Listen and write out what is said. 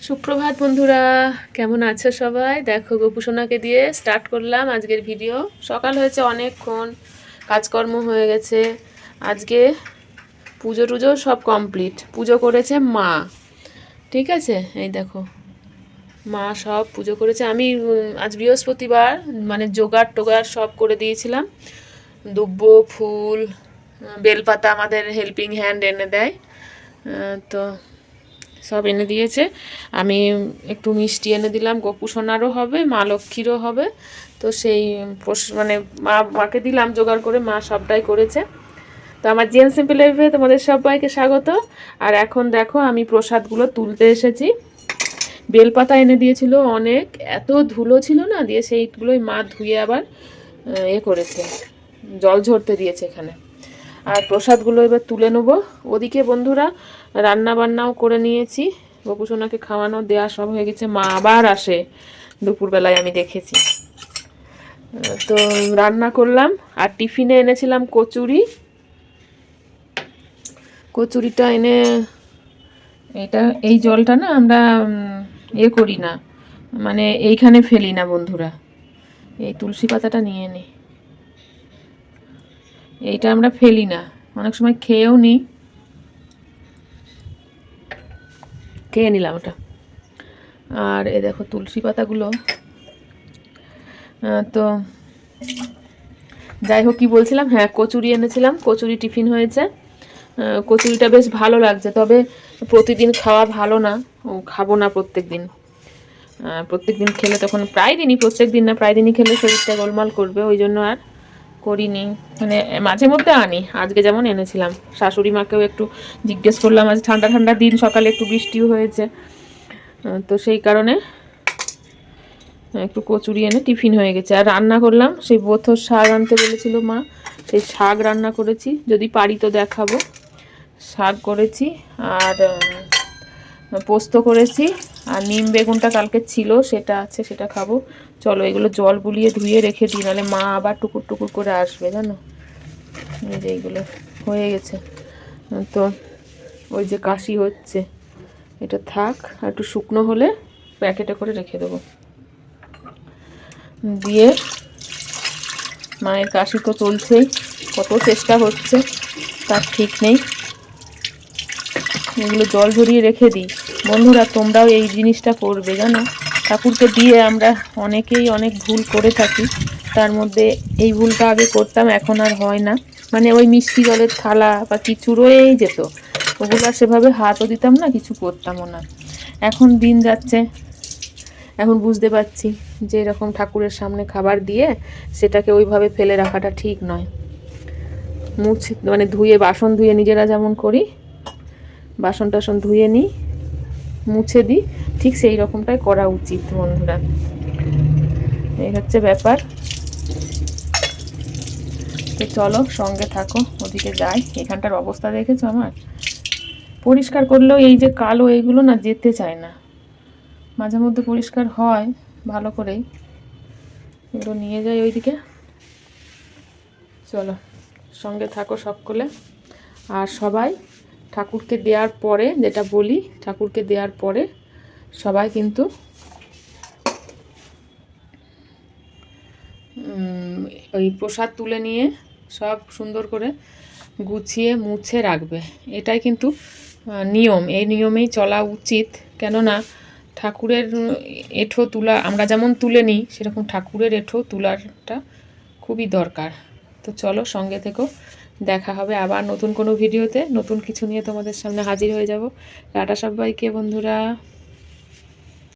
সুপ্রভাত বন্ধুরা, কেমন আছো সবাই? দেখো গোপুসোনাকে দিয়ে স্টার্ট করলাম আজকের ভিডিও সকাল হয়েছে অনেকক্ষণ, কাজকর্ম হয়ে গেছে। আজকে পুজো টুজো সব কমপ্লিট পুজো করেছে মা। ঠিক আছে? এই দেখো, মা সব পুজো করেছে। আমি আজ বৃহস্পতিবার মানে জোগাড় টোগাড় সব করে দিয়েছিলাম। দুব্ব, ফুল, বেলপাতা আমাদের হেল্পিং হ্যান্ড এনে দেয়। তো সব এনে দিয়েছে। আমি একটু মিষ্টি এনে দিলাম, গোপু সোনারও হবে, মা লক্ষ্মীরও হবে। তো সেই মানে মা, মাকে দিলাম, জোগাড় করে মা সবটাই করেছে। তো আমার জিএম সিম্পল লাইফে তোমাদের সবাইকে স্বাগত। আর এখন দেখো, আমি প্রসাদগুলো তুলতে এসেছি। বেলপাতা এনে দিয়েছিল অনেক। এত ধুলো ছিল না, দিয়ে সেইগুলোই মা ধুয়ে আবার এ করেছে। জল ঝরতে দিয়েছে এখানে। আর প্রসাদগুলো এবার তুলে নেব। ওদিকে বন্ধুরা রান্না বান্নাও করে নিয়েছি। গোপুসোনাকে খাওয়ানো দেওয়া সব হয়ে গেছে। মা আবার আসে। দুপুরবেলায় আমি দেখেছি। তো রান্না করলাম। আর টিফিনে এনেছিলাম কচুরি। কচুরিটা এনে এটা এই জলটা না আমরা উম, ইয়ে করি না। মানে এইখানে ফেলি না বন্ধুরা। এই তুলসী পাতাটা নিয়ে নিই এইটা আমরা ফেলি না। অনেক সময় খেয়েও নিই খেয়ে নিলাম ওটা। আর এ দেখো তুলসী পাতাগুলো। তো যাই হোক, কি বলছিলাম? হ্যাঁ কচুরি এনেছিলাম। কচুরি টিফিন হয়েছে। কচুরিটা বেশ ভালো লাগছে। তবে প্রতিদিন খাওয়া ভালো না। ও, খাব না প্রত্যেক দিন প্রত্যেক দিন খেলে তখন প্রায় দিনই, প্রত্যেক দিন না, প্রায় দিনই খেলে শরীরটা গোলমাল করবে। ওই জন্য আর করিনি। মানে মাঝে মধ্যে আনি, আজকে যেমন এনেছিলাম। শাশুড়ি মাকেও একটু জিজ্ঞেস করলাম, আজ ঠান্ডা ঠান্ডা দিন, সকালে একটু বৃষ্টিও হয়েছে। তো সেই কারণে একটু কচুরি এনে টিফিন হয়ে গেছে। আর রান্না করলাম, সেই বোথর শাক আনতে বলেছিল মা, সেই শাক রান্না করেছি। যদি পারি তো দেখাবো। শাক করেছি, আর পোস্ত করেছি, আর নিম বেগুনটা কালকে ছিল, সেটা আছে, সেটা খাব। চলো, এগুলো জল বুলিয়ে ধুয়ে রেখে দিই, নাহলে মা আবার টুকুর টুকুর করে আসবে, জানো? এই যে এইগুলো হয়ে গেছে। তো ওই যে কাশি হচ্ছে, এটা থাক, আর একটু শুকনো হলে প্যাকেটে করে রেখে দেবো। দিয়ে মায়ের কাশি তো চলছেই, কত চেষ্টা হচ্ছে, তার ঠিক নেই। এগুলো জল ঝরিয়ে রেখে দিই। বন্ধুরা, তোমরাও এই জিনিসটা করবে, জানো? ঠাকুরকে দিয়ে আমরা অনেকেই অনেক ভুল করে থাকি। তার মধ্যে এই ভুলটা আগে করতাম, এখন আর হয় না। মানে ওই মিষ্টি জলের থালা বা কিছু রয়েই যেত। ওগুলো আর সেভাবে হাতও দিতাম না, কিছু করতামও না। এখন দিন যাচ্ছে। এখন বুঝতে পারছি যে এরকম ঠাকুরের সামনে খাবার দিয়ে সেটাকে ওইভাবে ফেলে রাখাটা ঠিক নয়। মুছে মানে ধুয়ে, বাসন ধুয়ে নিজেরা যেমন করি বাসন টাসন ধুয়ে নিই। মুছে দিই। ঠিক সেই রকমটাই করা উচিত বন্ধুরা। এই হচ্ছে ব্যাপার। তো চলো, সঙ্গে থাকো, ওদিকে যাই। এখানটার অবস্থা দেখেছ আমার? পরিষ্কার করলেও এই যে কালো এইগুলো না যেতে চায় না। মাঝে মধ্যে পরিষ্কার হয়, ভালো করেই। এগুলো নিয়ে যাই ওইদিকে। চলো, সঙ্গে থাকো সকলে আর সবাই ঠাকুরকে দেওয়ার পরে, যেটা বলি, ঠাকুরকে দেওয়ার পরে সবাই কিন্তু ওই প্রসাদ তুলে নিয়ে সব সুন্দর করে গুছিয়ে, মুছে রাখবে। এটাই কিন্তু নিয়ম। এই নিয়মেই চলা উচিত। কেননা ঠাকুরের এঁঠো তুলা, আমরা যেমন তুলে নিই, সেরকম ঠাকুরের এঁঠো তোলারটা খুবই দরকার। তো চলো সঙ্গে থেকো দেখা হবে আবার নতুন কোনো ভিডিওতে। নতুন কিছু নিয়ে তোমাদের সামনে হাজির হয়ে যাব। টাটা সবাইকে বন্ধুরা।